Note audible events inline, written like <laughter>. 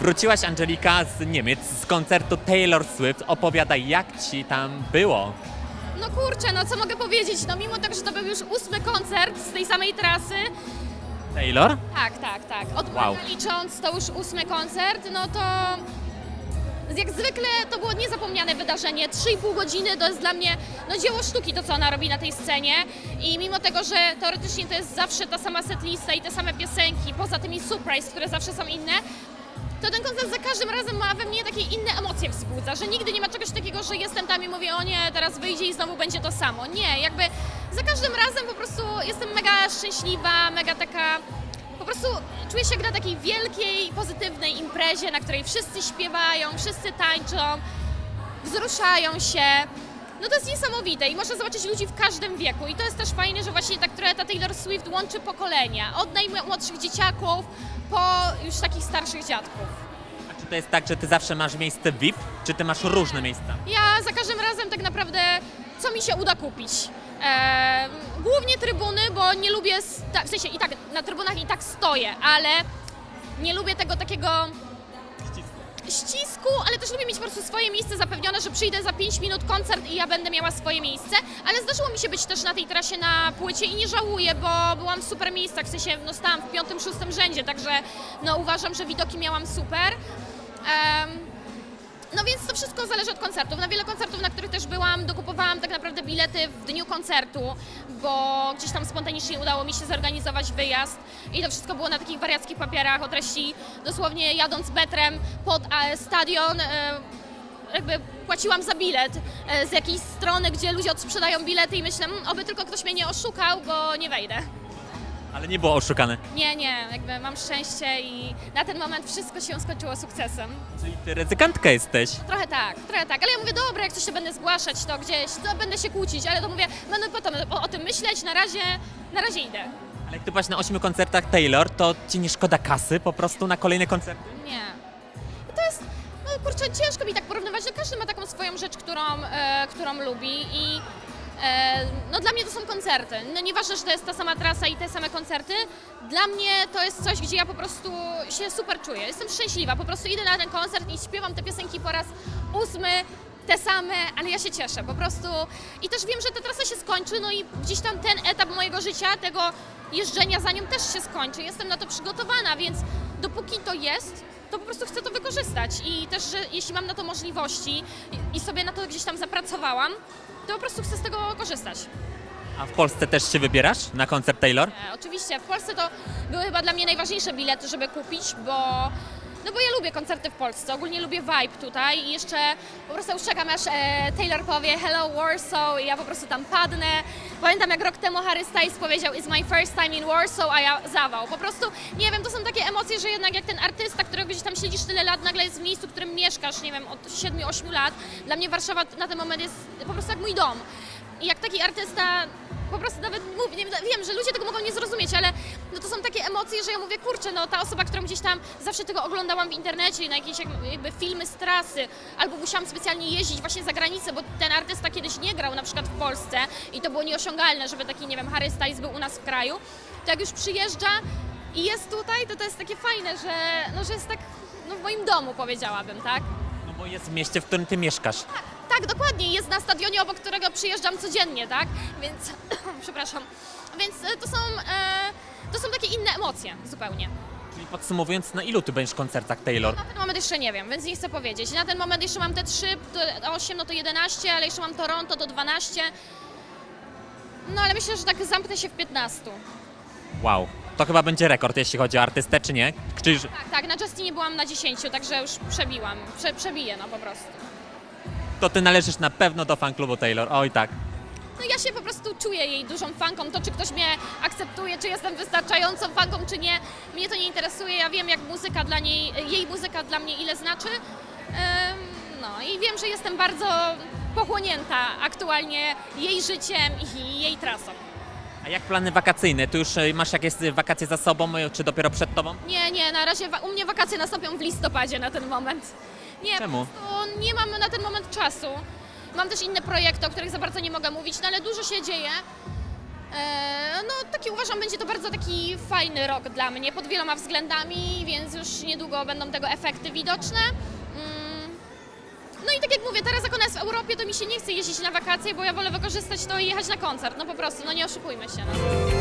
Wróciłaś, Angelika, z Niemiec, z koncertu Taylor Swift. Opowiadaj, jak ci tam było? No kurczę, no co mogę powiedzieć? No mimo tego, że to był już ósmy koncert z tej samej trasy, Taylor? tak, tak, tak, od Wow. wow. licząc to już ósmy koncert, no to jak zwykle to było niezapomniane wydarzenie. 3,5 godziny to jest dla mnie no, dzieło sztuki, to co ona robi na tej scenie. I mimo tego, że teoretycznie to jest zawsze ta sama setlista i te same piosenki, poza tymi surprise, które zawsze są inne, to ten koncert za każdym razem ma we mnie takie inne emocje wzbudza, że nigdy nie ma czegoś takiego, że jestem tam i mówię, o nie, teraz wyjdzie i znowu będzie to samo. Nie, jakby za każdym razem po prostu jestem mega szczęśliwa, mega taka... Po prostu czuję się jak na takiej wielkiej, pozytywnej imprezie, na której wszyscy śpiewają, wszyscy tańczą, wzruszają się. No to jest niesamowite i można zobaczyć ludzi w każdym wieku i to jest też fajne, że właśnie tak trochę ta Taylor Swift łączy pokolenia, od najmłodszych dzieciaków po już takich starszych dziadków. A czy to jest tak, że ty zawsze masz miejsce VIP, czy ty masz różne miejsca? Ja za każdym razem tak naprawdę, co mi się uda kupić. Em, głównie trybuny, bo nie lubię, sta- w sensie i tak na trybunach i tak stoję, ale nie lubię tego takiego ścisku, ale też lubię mieć po prostu swoje miejsce zapewnione, że przyjdę za 5 minut koncert i ja będę miała swoje miejsce, ale zdarzyło mi się być też na tej trasie na płycie i nie żałuję, bo byłam w super miejscach, w sensie no stałam w piątym, szóstym rzędzie, także no uważam, że widoki miałam super. Em, no więc to wszystko zależy od koncertów. Na wiele koncertów, na których też byłam, dokupowałam tak naprawdę bilety w dniu koncertu, bo gdzieś tam spontanicznie udało mi się zorganizować wyjazd i to wszystko było na takich wariackich papierach o treści dosłownie jadąc metrem pod e, stadion. E, jakby płaciłam za bilet e, z jakiejś strony, gdzie ludzie odsprzedają bilety i myślę, "Mm, oby tylko ktoś mnie nie oszukał, bo nie wejdę. Ale nie było oszukane. Nie, nie, jakby mam szczęście i na ten moment wszystko się skończyło sukcesem. Czyli ty ryzykantka jesteś. Trochę tak, trochę tak, ale ja mówię, dobra, jak coś się będę zgłaszać, to gdzieś, to będę się kłócić, ale to mówię, będę potem o, o tym myśleć, na razie, na razie idę. Ale jak ty byłaś na ośmiu koncertach Taylor, to ci nie szkoda kasy po prostu na kolejne koncerty? Nie. To jest, no kurczę, ciężko mi tak porównywać, no każdy ma taką swoją rzecz, którą, e, którą lubi i no dla mnie to są koncerty. No nieważne, że to jest ta sama trasa i te same koncerty, dla mnie to jest coś, gdzie ja po prostu się super czuję. Jestem szczęśliwa, po prostu idę na ten koncert i śpiewam te piosenki po raz ósmy, te same, ale ja się cieszę po prostu i też wiem, że ta trasa się skończy, no i gdzieś tam ten etap mojego życia, tego jeżdżenia za nią też się skończy. Jestem na to przygotowana, więc dopóki to jest, to po prostu chcę to wykorzystać i też, że jeśli mam na to możliwości i sobie na to gdzieś tam zapracowałam, to po prostu chcę z tego korzystać. A w Polsce też się wybierasz na koncert Taylor? E, oczywiście w Polsce to były chyba dla mnie najważniejsze bilety, żeby kupić, bo no bo ja lubię koncerty w Polsce, ogólnie lubię vibe tutaj i jeszcze po prostu już czekam aż e, Taylor powie Hello Warsaw i ja po prostu tam padnę. Pamiętam jak rok temu Harry Styles powiedział It's my first time in Warsaw, a ja zawał. Po prostu, nie wiem, to są takie emocje, że jednak jak ten artysta, którego gdzieś tam siedzisz tyle lat, nagle jest w miejscu, w którym mieszkasz, nie wiem, od 7-8 lat. Dla mnie Warszawa na ten moment jest po prostu jak mój dom. I jak taki artysta po prostu nawet mówię, wiem, że ludzie tego mogą nie zrozumieć, ale no to są takie emocje, że ja mówię, kurczę, no ta osoba, którą gdzieś tam zawsze tego oglądałam w internecie, na jakieś jak- jakby filmy z trasy, albo musiałam specjalnie jeździć właśnie za granicę, bo ten artysta kiedyś nie grał na przykład w Polsce i to było nieosiągalne, żeby taki, nie wiem, Harry Styles był u nas w kraju, to jak już przyjeżdża i jest tutaj, to to jest takie fajne, że, no, że jest tak no, w moim domu, powiedziałabym, tak? No bo jest w mieście, w którym ty mieszkasz. Tak, dokładnie. Jest na stadionie, obok którego przyjeżdżam codziennie, tak? Więc, <clears throat> przepraszam. Więc e, to są, e, to są takie inne emocje zupełnie. Czyli podsumowując, na ilu ty będziesz koncertach Taylor? Na ten moment jeszcze nie wiem, więc nie chcę powiedzieć. Na ten moment jeszcze mam te 3, to 8, no to 11, ale jeszcze mam Toronto, to 12. No ale myślę, że tak zamknę się w 15. Wow. To chyba będzie rekord, jeśli chodzi o artystę, czy nie? Czy, Tak, tak, na Justinie byłam na 10, także już przebiłam. Prze, przebiję, no po prostu. to ty należysz na pewno do fanklubu Taylor. Oj tak. No ja się po prostu czuję jej dużą fanką. To, czy ktoś mnie akceptuje, czy jestem wystarczającą fanką, czy nie, mnie to nie interesuje. Ja wiem, jak muzyka dla niej, jej muzyka dla mnie ile znaczy. No i wiem, że jestem bardzo pochłonięta aktualnie jej życiem i jej trasą. A jak plany wakacyjne? Ty już e, masz jakieś e, wakacje za sobą, e, czy dopiero przed tobą? Nie, nie, na razie u mnie wakacje nastąpią w listopadzie na ten moment. Nie, Czemu? po nie mam na ten moment czasu. Mam też inne projekty, o których za bardzo nie mogę mówić, no ale dużo się dzieje. E, No, taki uważam, będzie to bardzo taki fajny rok dla mnie pod wieloma względami, więc już niedługo będą tego efekty widoczne. Mm, No i tak jak mówię, teraz jak ona jest w Europie, to mi się nie chce jeździć na wakacje, bo ja wolę wykorzystać to i jechać na koncert. No po prostu, no nie oszukujmy się. No.